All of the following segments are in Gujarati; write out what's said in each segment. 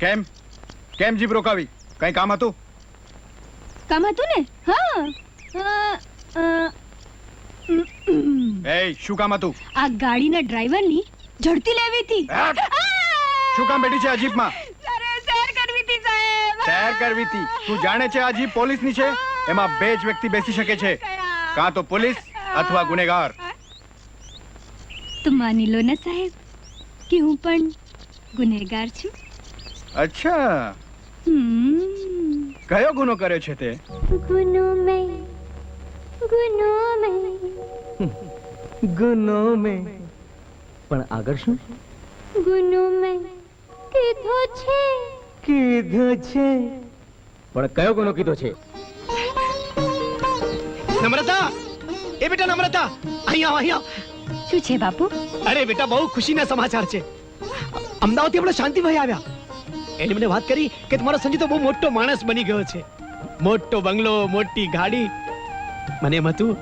કેમ? કેમ જીપ રોકાવી? કઈ કામ હતું? કામ હતું ને? હા. એ શું કામ હતું? આ ગાડીના ડ્રાઈવરની ઝડપી લેવી હતી. શું કામ બેઠી છે આ જીપમાં સેર કરવી હતી સાહેબ. શેર કરવી હતી? તું જાણે છે આ જીપ પોલીસની છે? એમાં બે જ વ્યક્તિ બેસી શકે છે. કાં તો પોલીસ અથવા ગુનેગાર. તો માની લો ને સાહેબ કે હું પણ ગુનેગાર છું? અચ્છા. કયો ગુનો કર્યો છે તે? ગુનો મે ગુનો મે. ગુનો મે. પણ આગળ શું? ગુનો મે કીધો છે. કીધું છે. પણ કયો ગુનો કીધો છે? નમ્રતા એ બેટા નમ્રતા. અહીંયા અહીંયા. શું છે બાપુ? અરે બેટા બહુ ખુશીના સમાચાર છે. અમદાવાદથી આપણે શાંતિભાઈ આવ્યા. એને મને વાત કરી કે તમારો સંજય તો બહુ મોટો માણસ બની ગયો છે. મોટો બંગલો મોટી ગાડી. મને એમ હતું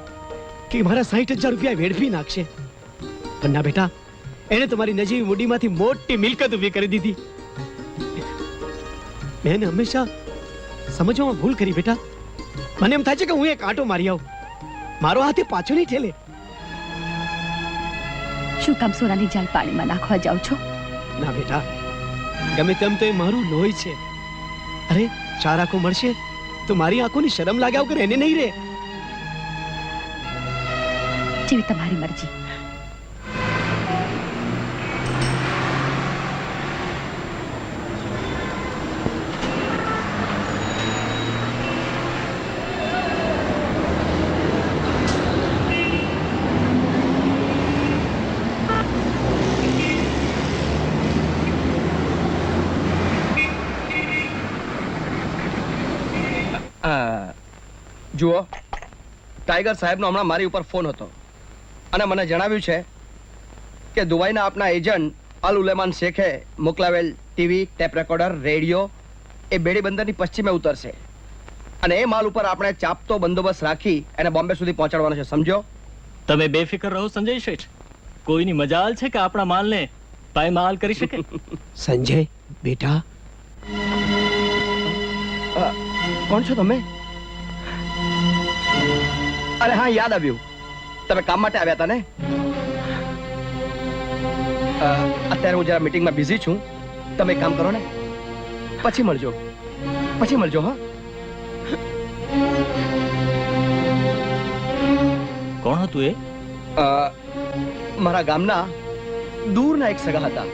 કે મારા સાહીઠ હજાર રૂપિયા વેડફી નાખશે. પણ ના બેટા એને તમારી નજીવી મૂડીમાંથી મોટી મિલકત ઊભી કરી દીધી. મેં હંમેશા સમજવામાં ભૂલ કરી બેટા. મને એમ થાય છે કે હું એક આંટો મારી આવું. મારો હાથે પાછો નહીં ઠેલે. શું કામ સોનાની જાળ પાણીમાં નાખવા જાવ છો? ના બેટા ગમે તેમ તો એ મારું લોહી છે. અરે, ચાર આંખો મળશે તો મારી આંખોની શરમ લાગ્યા વગર એને નહીં રે જેવી તમારી મરજી. જુઓ ટાઈગર સાહેબનો હમણાં મારી ઉપર ફોન હતો. અને મને જણાવ્યું છે કે દુબઈના આપના એજન્ટ અલ ઉલેમાન શેખે મોકલાવેલ ટીવી ટેપ રેકોર્ડર રેડિયો એ બેડી બંદરની પશ્ચિમે ઉતરશે. અને એ માલ ઉપર આપણે ચાપતો બંદોબસ્ત રાખી એને બોમ્બે સુધી પહોંચાડવાનો છે સમજો? તમે બેફિકર રહો સંજય શેઠ. કોઈની મજાલ છે કે આપણા માલને પાયમાલ કરી શકે? સંજય બેટા. કોણ છો તમે? અરે હા યાદ આવ્યું. તમે કામ માટે આવ્યા હતા ને? અત્યારે હું જરા મીટિંગમાં બિઝી છું. તમે કામ કરો ને. પછી મળજો. પછી મળજો હા. કોણ હતું એ? મારા ગામના દૂરના એક સગા હતા.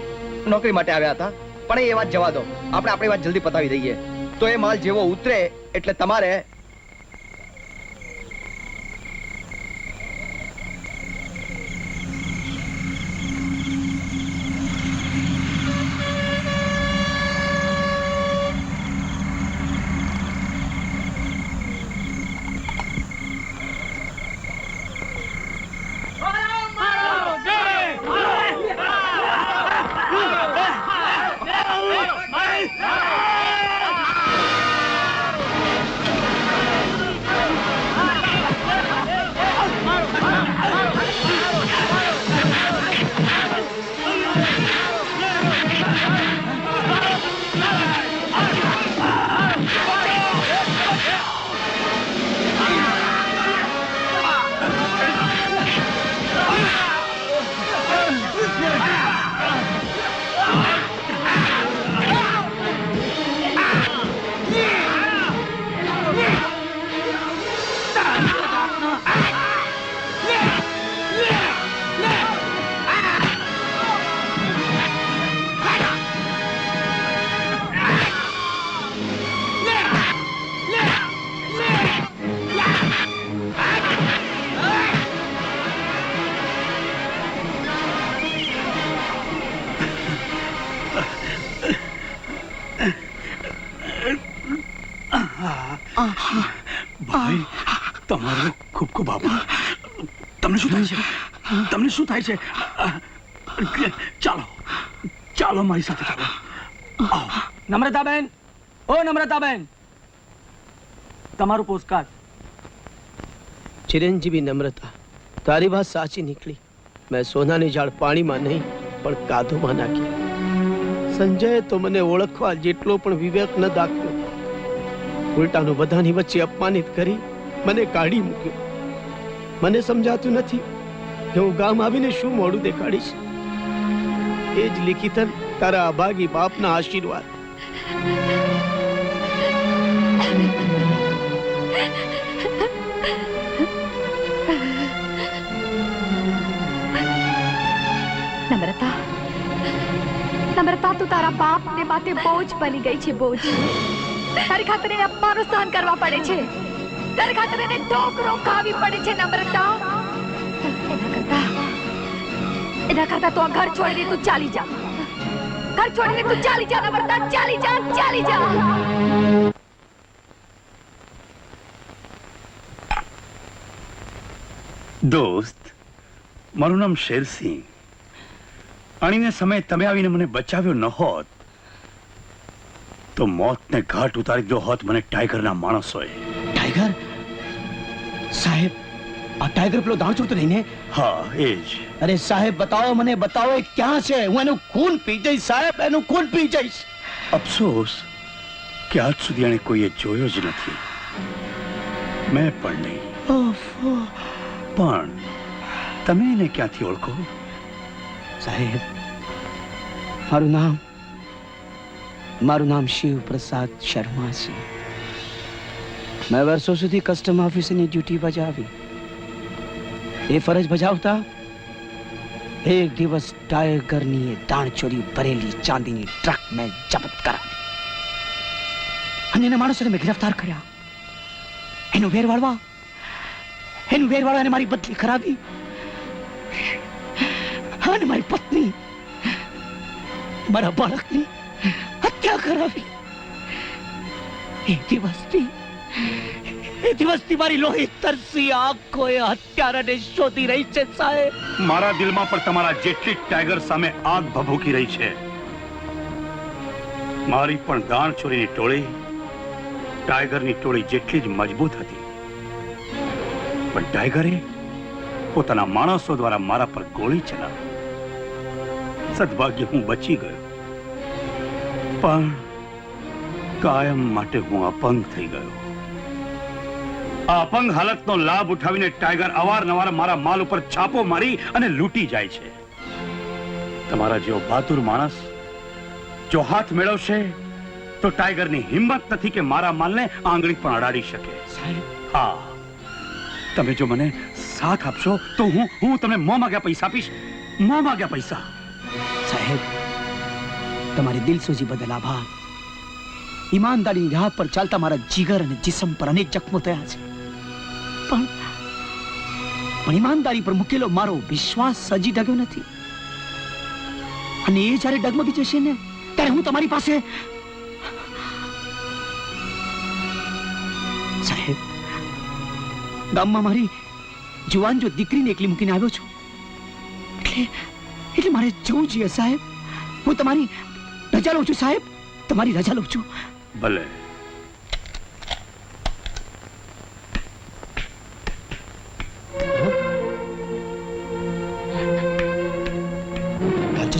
નોકરી માટે આવ્યા હતા. પણ એ વાત જવા દો. આપણે આપણી વાત જલ્દી પતાવી દઈએ. તો એ માલ જેવો ઉતરે એટલે તમારે ભાઈ શું થાય છે? ચાલો ચાલો મારી સાથે ચાલો. નમ્રતાબેન, ઓ નમ્રતાબેન. તમારું પોસ્ટકાર્ડ ચિરંજીવી નમ્રતા, તારી વાત સાચી નીકળી. મેં સોનાની જાળ પાણીમાં નહીં, પણ કાધુમાં નાખી. સંજય તો મને ઓળખવા જેટલો પણ વિવેક ન દાખવ્યો. ઉલટાનું બધાની વચ્ચે અપમાનિત કરી મને કાઢી મૂક્યો. મને સમજાતું નથી. હું ગામ આવીને શું મોડું દેખાડીશ? એ જ લેખિતન તારા અભાગી બાપના આશીર્વાદ. નમ્રતા. નમ્રતા, તું તારા બાપ ને માથે બોજ બની ગઈ છે, બોજ. તારી ખાતર એને અપમાન સહન કરવા પડે છે. તારી ખાતર એને ઠોકરો ખાવી પડે છે, નમ્રતા. એના કરતા એના કરતા તું ઘર છોડીને તું ચાલી જા. ઘર છોડીને તું ચાલી જા નમ્રતા ચાલી જા ચાલી જા. દોસ્ત મારું નામ શેરસિંહ. અણીને સમય તમે આવીને મને બચાવ્યો ન હોત તો મોતને ઘાટ ઉતારી દીધો હોત મને ટાઈગરના માણસોએ. ટાઈગર? સાહેબ આ ટાઈગર પેલો દાણચોર તો નહીં ને? હા એ જ અરે સાહેબ બતાવો મને બતાવો એ ક્યાં છે? હું એનું ખૂન પી જઈશ સાહેબ એનું ખૂન પી જઈશ. અફસોસ કે આજ સુધી એણે કોઈએ જોયો જ નથી. મેં પણ નહીં. પણ તમે એને ક્યાંથી ઓળખો? સાહેબ મારું નામ મારું નામ શિવ પ્રસાદ શર્મા છે. મેં વર્ષો સુધી કસ્ટમ ઓફિસની ડ્યુટી બજાવી એ ફરજ બજાવતા? એક દિવસ ટાઈગરની એ દાણચોરી ભરેલી ચાંદીની ટ્રક મેં જપ્ત કરાવી. અને એના માણસોને મેં ગિરફ્તાર કર્યા. એનું વેર વાળવા, એનું વેર વાળવા એને મારી બદલી કરાવી. અને મારી પત્ની, મારા બાળકની હત્યા કરાવી. એ દિવસથી એ દિવસથી મારી લોહી તરસી આંખોએ હત્યારાને શોધી રહી છે સાહેબ. મારા દિલમાં પણ તમારા જેટલી ટાઈગર સામે આગ ભભૂકી રહી છે. મારી પણ દાણ છોરીની ટોળી, ટાઈગરની ટોળી જેટલી જ મજબૂત હતી. પણ ટાઈગરે પોતાના માણસો દ્વારા મારા પર ગોળી ચલાવી. સદભાગ્ય હું બચી ગયો. પણ કાયમ માટે હું અપંગ થઈ ગયો. આ અપંગ હાલતનો લાભ ઉઠાવીને ટાઈગર અવારનવાર મારા માલ ઉપર છાપો મારી અને લૂંટી જાય છે. તમારા જેવો બહાદુર માણસ જો હાથ મેળવશે તો ટાઈગરની હિંમત નથી કે મારા માલને આંગળી પણ અડાડી શકે. સાહેબ. હા. તમે જો મને સાથ આપશો તો હું હું તમને મોં માગ્યા પૈસા આપીશ. મોં માગ્યા પૈસા. સાહેબ તમારી દિલસોજી બદલ આભાર. ઈમાનદારીની રાહ પર ચાલતા મારા જીગર અને જીસમ પર અનેક જખમો થયા છે. પણ પણ ઈમાનદારી પર મૂકેલો મારો વિશ્વાસ સજી ડગ્યો નથી. અને એ જ્યારે ડગમગી જશે ને, ત્યારે હું તમારી પાસે સાહેબ, ગામમાં મારી જુવાન જો દીકરીને એકલી મૂકીને આવ્યો છું, એટલે એટલે મારે જવું જોઈએ સાહેબ. હું તમારી રજા લઉં છું સાહેબ. તમારી રજા લઉં છું. ભલે.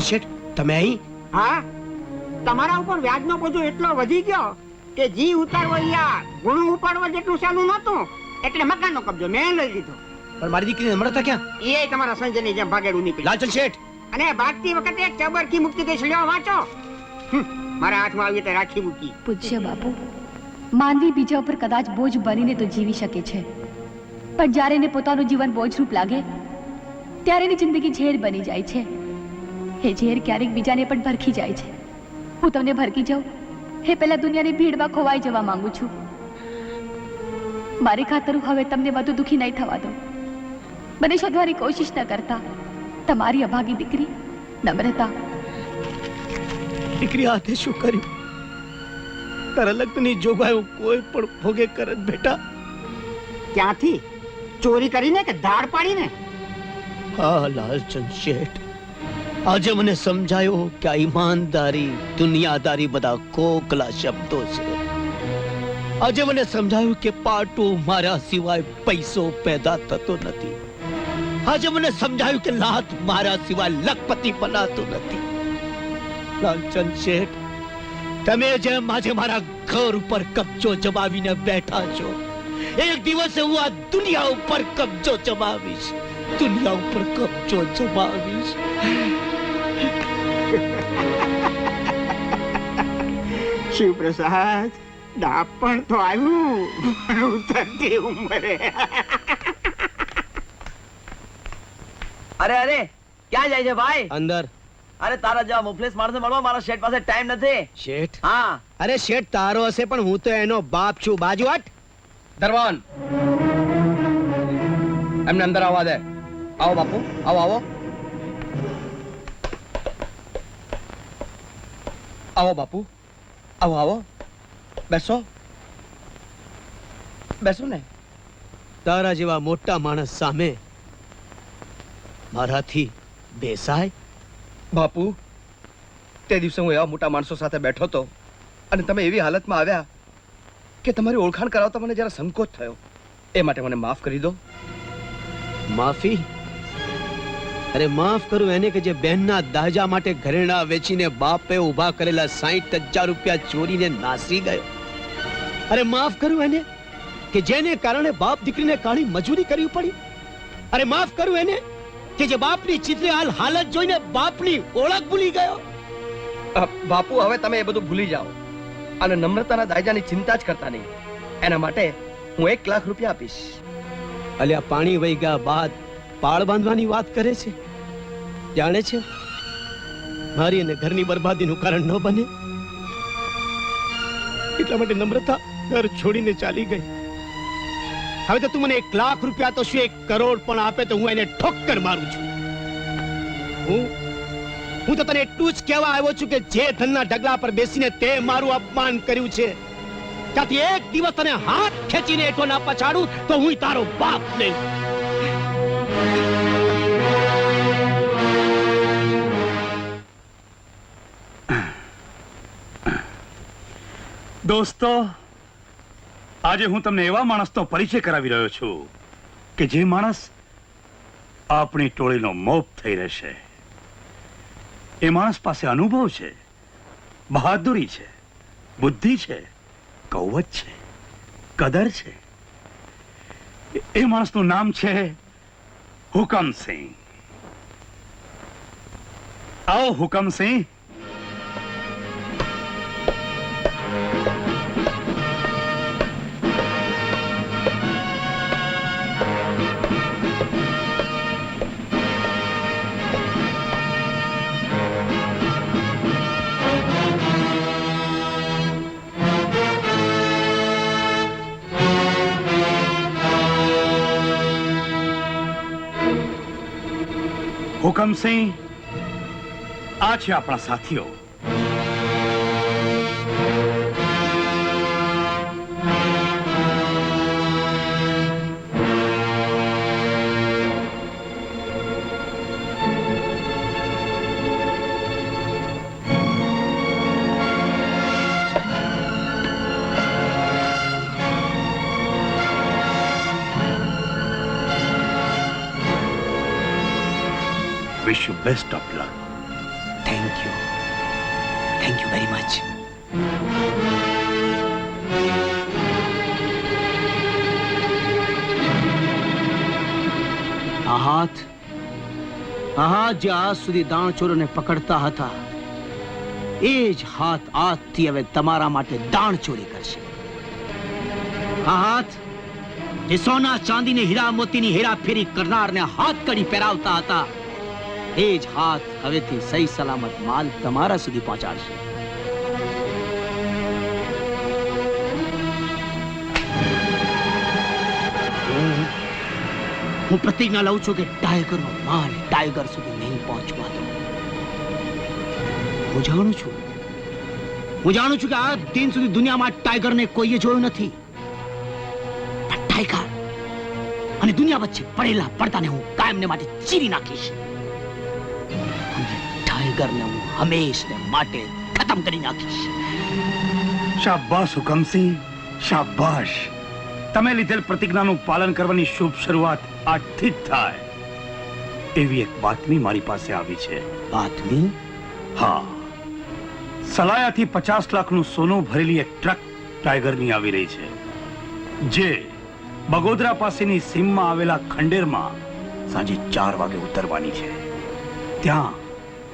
શેઠ? તમે અહીં? હા? તમારા ઉપર વ્યાજનો બોજો એટલો વધી ગયો કે જી ઉતારવો યાર ગુણ ઉપાડવા જેટલું સાલું નહોતું એટલે મકાનનો કબજો મેં લઈ લીધો. પણ મારી દીકરીને મળતા ક્યાં? એ તમારા સંજયની જેમ ભાગેડું નીકળી લાલચંદ શેઠ! અને ભાગતી વખતે ચબરકી મુક્તિ દેશ લેવા વાંચો. મારા હાથમાં આવી તે રાખી મૂકી. પૂજ્ય બાપુ માનવી બીજા ઉપર કદાચ બોજ બનીને તો જીવી શકે છે. પણ જ્યારે એને પોતાનું જીવન બોજરૂપ લાગે ત્યારે એની જિંદગી ઝેર બની જાય છે. એ ઝેર ક્યારેક બીજાને પણ ભરખી જાય છે. હું તમને ભરખી જાઉં? એ પહેલા દુનિયાની ભીડમાં ખોવાઈ જવા માંગુ છું. મારી ખાતર હવે તમને વધુ દુઃખી નહીં થવા દો મને શોધવાની કોશિશ ન કરતા. તમારી અભાગી દીકરી નમ્રતા. દીકરી હાથે શું કર્યું? તારા લગ્નની જોગવાઈ કોઈ પણ ભોગે કરત બેટા. ક્યાંથી? ચોરી કરીને કે ધાડ પાડીને? હા લાલચંદ શેઠ. આજે મને સમજાયો કે આ ઈમાનદારી, દુનિયાદારી બધા કોકલા શબ્દો છે. આજે મને સમજાયું કે પાટું મારા સિવાય પૈસો પેદા થતો નથી. આજે મને સમજાયું કે લાત મારા સિવાય લખપતિ બનાતું નથી. લાલચંદ શેઠ, તમે જેમ આજે મારા ઘર ઉપર કબજો જમાવીને બેઠા છો, એક દિવસ હું આ દુનિયા ઉપર કબજો જમાવીશ. દુનિયા ઉપર કબજો જમાવીશ. શિવપ્રસાદ દાપણ તો આવ્યું પણ ઉતરતી ઉંમરે. અરે અરે ક્યાં જાય છે ભાઈ? અંદર. અરે તારા જેવા મુફલેસ માણસો મળવા મારા શેઠ પાસે ટાઈમ નથી. શેઠ? હા. અરે શેઠ તારો હશે પણ હું તો એનો બાપ છું. બાજુ હટ. દરવાન. એમને અંદર આવવા દે. આવો બાપુ. આવો આવો. આવો બાપુ. આવો આવો બેસો બેસો ને તારા જેવા મોટા માણસ સામે મારાથી બેસાય બાપુ તે દિવસે હું એવા મોટા માણસો સાથે બેઠો હતો. અને તમે એવી હાલતમાં આવ્યા કે તમારી ઓળખાણ કરાવતા મને જરા સંકોચ થયો. એ માટે મને માફ કરી દો. માફી? અરે માફ કરું એને કે જે બહેનના દાજા માટે ઘરેણા વેચીને બાપે ઊભા કરેલા સાહીઠ હજાર રૂપિયા ચોરીને નાસી ગયો. અરે માફ કરું એને કે જેને કારણે બાપ દીકરીને કાળી મજૂરી કરવી પડી. અરે માફ કરું એને કે જે બાપની ચિત્રે હાલ હાલત જોઈને બાપની ઓળખ ભૂલી ગયો. બાપુ હવે તમે એ બધું ભૂલી જાઓ. અને નમ્રતાના દાયજાની ચિંતા જ કરતા નહીં. એના માટે હું એક લાખ રૂપિયા આપીશ. અલ્યા પાણી વહી ગયા બાદ પાળ બાંધવાની વાત કરે છે? જાણે છે? મારી અને ઘરની બરબાદીનું કારણ ન બને? એટલા માટે નમ્રતા ઘર છોડીને ચાલી ગઈ. હવે તો તું મને એક લાખ રૂપિયા તો શું એક કરોડ પણ આપે તો હું એને ઠોક્કર મારું છું. હું હું તો તને એટલું જ કહેવા આવ્યો છું કે જે ધનના ઢગલા પર બેસીને તે મારું અપમાન કર્યું છે. ત્યાંથી એક દિવસ તને હાથ ખેંચીને એઠો ના પછાડું તો હું તારો બાપ નહીં. દોસ્તો, આજે હું તમને એવા માણસનો પરિચય કરાવી રહ્યો છું કે જે માણસ આપણી ટોળીનો મોપ થઈ રહેશે. એ માણસ પાસે અનુભવ છે, બહાદુરી છે, બુદ્ધિ છે, કૌવત છે, કદર છે. એ- માણસનું નામ છે હુકમસિંહ આવો હુકમસિંહ હુકમસિંહ આ છે આપણા સાથીઓ. Wish you best of luck thank you thank you very much આ હાથ આ હાથ જે આજ સુધી દાણચોરોને પકડતા હતા એ જ હાથ આજથી હવે તમારા માટે દાણચોરી કરશે આ હાથ જે સોના ચાંદીને હીરા મોતીની હેરાફેરી કરનારને હાથ કડી પહેરાવતા હતા એ જ હાથ હવેથી સહી સલામત માલ તમારા સુધી પહોંચાડશે. હું- પ્રતિજ્ઞા લઉં છું કે ટાઈગરનો માલ ટાઈગર સુધી નહીં પહોંચવા દઉં. હું જાણું છું. હું જાણું છું કે આ દિન સુધી દુનિયામાં ટાઈગરને કોઈએ જોયું નથી. પણ ટાઈગર અને દુનિયા વચ્ચે પડેલા પડતાને હું કાયમને માટે ચીરી નાખીશ. ટાઈગરને હું હંમેશને માટે ખતમ કરી નાખીશ. શાબાશ હુકમસિંહ શાબાશ. તમે લીધેલ પ્રતિજ્ઞાનું પાલન કરવાની શુભ શરૂઆત આજથી જ થાય. એવી એક બાતમી મારી પાસે આવી છે. બાતમી? હા. સલાયાથી પચાસ લાખનું સોનું ભરેલી એક ટ્રક ટાઈગરની આવી રહી છે. જે બગોદરા પાસેની સીમમાં આવેલા ખંડેરમાં સાંજે ચાર વાગે ઉતરવાની છે. ત્યાં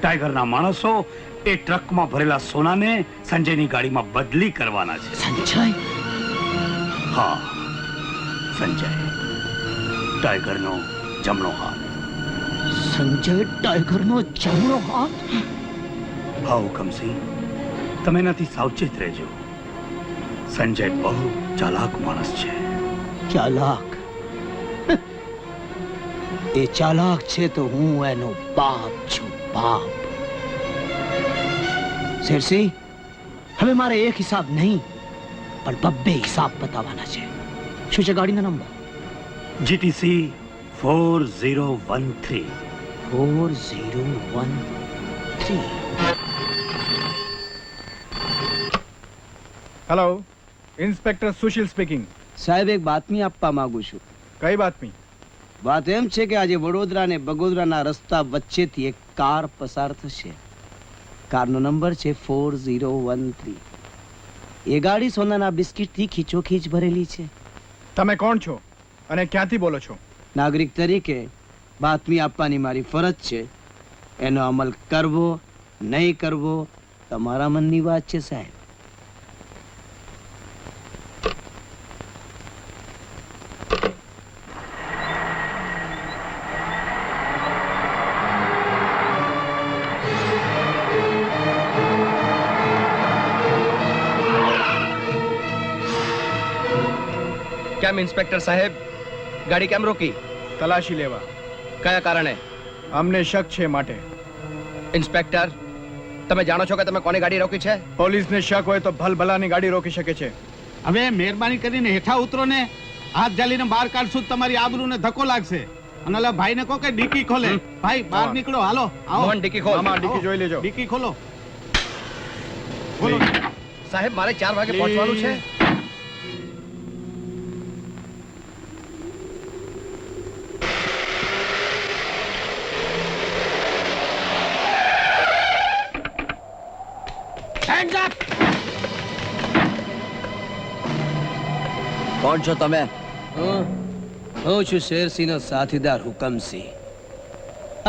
ટાઈગરના માણસો એ ટ્રકમાં ભરેલા સોનાને સંજયની ગાડીમાં બદલી કરવાના છે. સંજય? હા સંજય. ટાઈગરનો જમણો હાથ. સંજય ટાઈગરનો જમણો હાથ? હા હુકમસિંહ. તમે એનાથી સાવચેત રહેજો. સંજય બહુ ચાલાક માણસ છે. ચાલાક? એ ચાલાક છે તો હું એનો બાપ છું. બાપ શેરસિંહ હવે મારે એક હિસાબ નહીં પણ બબ્બે હિસાબ બતાવવાના છે શું છે ગાડીનો number GTC four zero one three four zero one three hello inspector Sushil speaking સાહેબ એક બાતમી આપવા માંગુ છું કઈ બાતમી વાત એમ છે કે આજે વડોદરા અને બગોદરાના રસ્તા વચ્ચેથી એક કાર પસાર થશે. કારનો નંબર છે ફોર ઝીરો વન થ્રી. એ ગાડી સોનાના બિસ્કિટથી ખીચોખીચ ભરેલી છે. તમે કોણ છો અને ક્યાંથી બોલો છો? નાગરિક તરીકે બાતમી આપવાની મારી ફરજ છે. એનો અમલ કરવો નહીં કરવો તમારા મનની વાત છે સાહેબ. કેમ ઇન્સ્પેક્ટર સાહેબ? ગાડી કેમ રોકી? તલાશી લેવા. કયા કારણે? અમને શક છે માટે. ઇન્સ્પેક્ટર તમે જાણો છો કે તમે કોની ગાડી રોકી છે? પોલીસને શક હોય તો ભલભલાની ગાડી રોકી શકે છે. હવે મહેરબાની કરીને હેઠા ઉતરો ને હાથ જાલીને બહાર કાઢશું તમારી આબરૂને ધક્કો લાગશે. અને ઓલા ભાઈને કહો કે ડીકી ખોલે. ભાઈ બહાર નીકળો. હાલો આવો. મોહન ડિક્કી ખોલ. મામા ડીકી જોઈ લેજો. ડીકી ખોલો. ખોલો સાહેબ મારે ચાર વાગે પહોંચવાનું છે. કોણ છો તમે? હું છું શેરસિંહનો સાથીદાર હુકમસિંહ.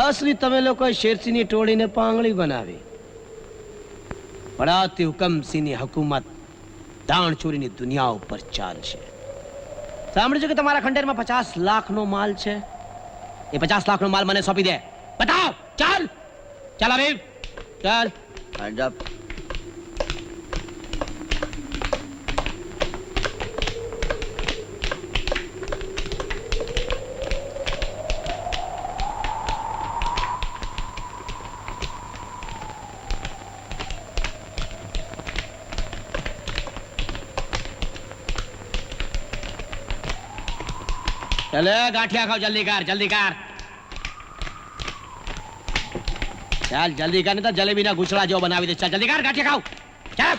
અસલી તમે લોકોએ શેરસિંહની ટોળીને પાંગળી બનાવી. પણ આથી હુકમસિંહની હકુમત દાણચોરીની દુનિયા ઉપર ચાલશે. સાંભળ્યું છે કે તમારા ખંડેરમાં પચાસ લાખનો માલ છે? એ પચાસ લાખનો માલ મને સોંપી દે. બતાવ ચાલ. ચાલ હવે ચાલ. Hand up. चले, गाठिया खाओ, जल्दी कर जल्दी कर। चल, जल्दी कर, नहीं तो जलेबी ना घुसड़ा जो बनावी दे। चल, जल्दी कर, गाठिया खाओ। चल।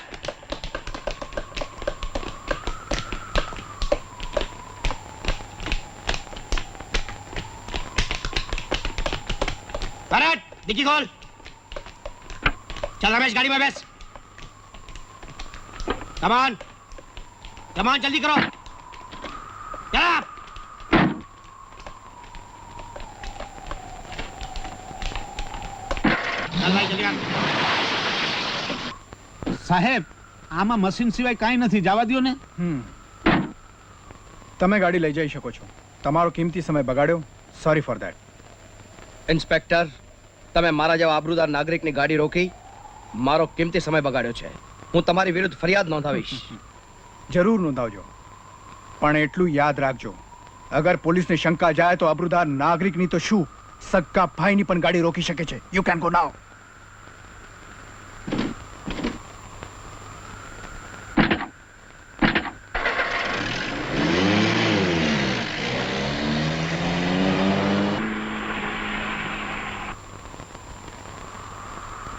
भरत खोल। चल रमेश, गाड़ी में बैस। कमान कमान जल्दी करो। સાહેબ આમાં મશીન સિવાય કાંઈ નથી. જવા દો ને. હમ. તમે ગાડી લઈ જઈ શકો છો. તમારો કિંમતી સમય બગાડ્યો. સોરી ફોર ધેટ ઇન્સ્પેક્ટર તમે મારા જેવા આબરૂદાર નાગરિકની ગાડી રોકી મારો કિંમતી સમય બગાડ્યો છે. હું તમારી વિરુદ્ધ ફરિયાદ નોંધાવીશ. જરૂર નોંધાવજો. પણ એટલું યાદ રાખજો. અગર પોલીસને શંકા જાય તો આબરૂદાર નાગરિકની તો શું? સક્કા ભાઈની પણ ગાડી રોકી શકે છે. You can go now